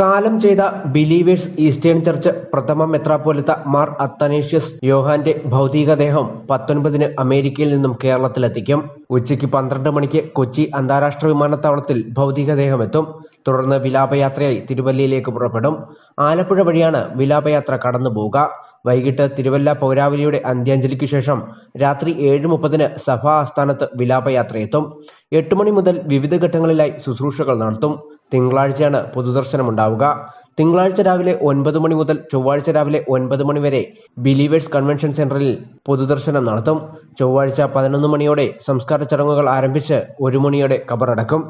കാലം ചെയ്ത believers eastern church പ്രഥമ മെത്രാപ്പോലിത്ത മാർ അത്തനേഷ്യസ് യോഹാന്റെ ഭൗതികദേഹം പത്തൊൻപതിന് അമേരിക്കയിൽ നിന്നും കേരളത്തിലെത്തിക്കും. ഉച്ചയ്ക്ക് പന്ത്രണ്ട് മണിക്ക് കൊച്ചി അന്താരാഷ്ട്ര വിമാനത്താവളത്തിൽ ഭൗതികദേഹം എത്തും. തുടർന്ന് വിലാപയാത്രയായി തിരുവല്ലയിലേക്ക് പുറപ്പെടും. ആലപ്പുഴ വഴിയാണ് വിലാപയാത്ര കടന്നു പോവുക വൈകിട്ട് തിരുവല്ല പൗരാവലിയുടെ അന്ത്യാഞ്ജലിക്ക് ശേഷം രാത്രി ഏഴ് മുപ്പതിന് സഭാ ആസ്ഥാനത്ത് വിലാപയാത്രയെത്തും. എട്ട് മണി മുതൽ വിവിധ ഘട്ടങ്ങളിലായി ശുശ്രൂഷകൾ നടത്തും. തിങ്കളാഴ്ചയാണ് പൊതുദർശനമുണ്ടാവുക. തിങ്കളാഴ്ച രാവിലെ ഒൻപത് മണി മുതൽ ചൊവ്വാഴ്ച രാവിലെ ഒൻപത് മണി വരെ ബിലീവേഴ്സ് കൺവെൻഷൻ സെന്ററിൽ പൊതുദർശനം നടത്തും. ചൊവ്വാഴ്ച പതിനൊന്ന് മണിയോടെ സംസ്കാര ചടങ്ങുകൾ ആരംഭിച്ച് ഒരു മണിയോടെ കബറടക്കും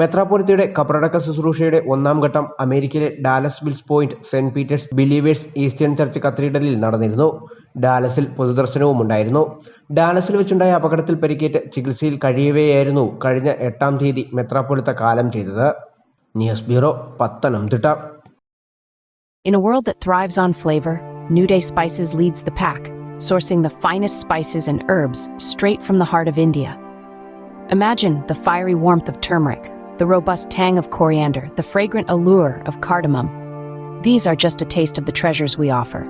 മെത്രാപൊലിത്തയുടെ കബറടക്ക ശുശ്രൂഷയുടെ ഒന്നാം ഘട്ടം അമേരിക്കയിലെ Dallas bills point saint Peter's believers eastern church കത്തീഡ്രലിൽ നടന്നിരുന്നു. ഡാലസിൽ പൊതുദർശനവും ഉണ്ടായിരുന്നു. ഡാലസിൽ വെച്ചുണ്ടായ അപകടത്തിൽ പരിക്കേറ്റ് ചികിത്സയിൽ കഴിയവെയായിരുന്നു കഴിഞ്ഞ എട്ടാം തീയതി മെത്രാപൊലിത്ത കാലം ചെയ്തത്. News bureau Pathanamthitta. In a world that thrives on flavor, New Day Spices leads the pack, sourcing the finest spices and herbs straight from the heart of India. Imagine the fiery warmth of turmeric, the robust tang of coriander, the fragrant allure of cardamom. These are just a taste of the treasures we offer.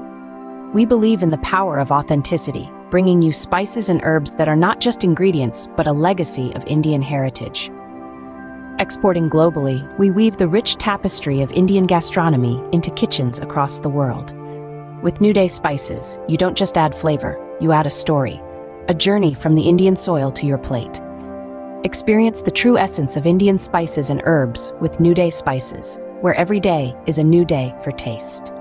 We believe in the power of authenticity, bringing you spices and herbs that are not just ingredients, but a legacy of Indian heritage. Exporting globally, we weave the rich tapestry of Indian gastronomy into kitchens across the world. With New Day Spices, you don't just add flavor, you add a story, a journey from the Indian soil to your plate. Experience the true essence of Indian spices and herbs with New Day Spices, where every day is a new day for taste.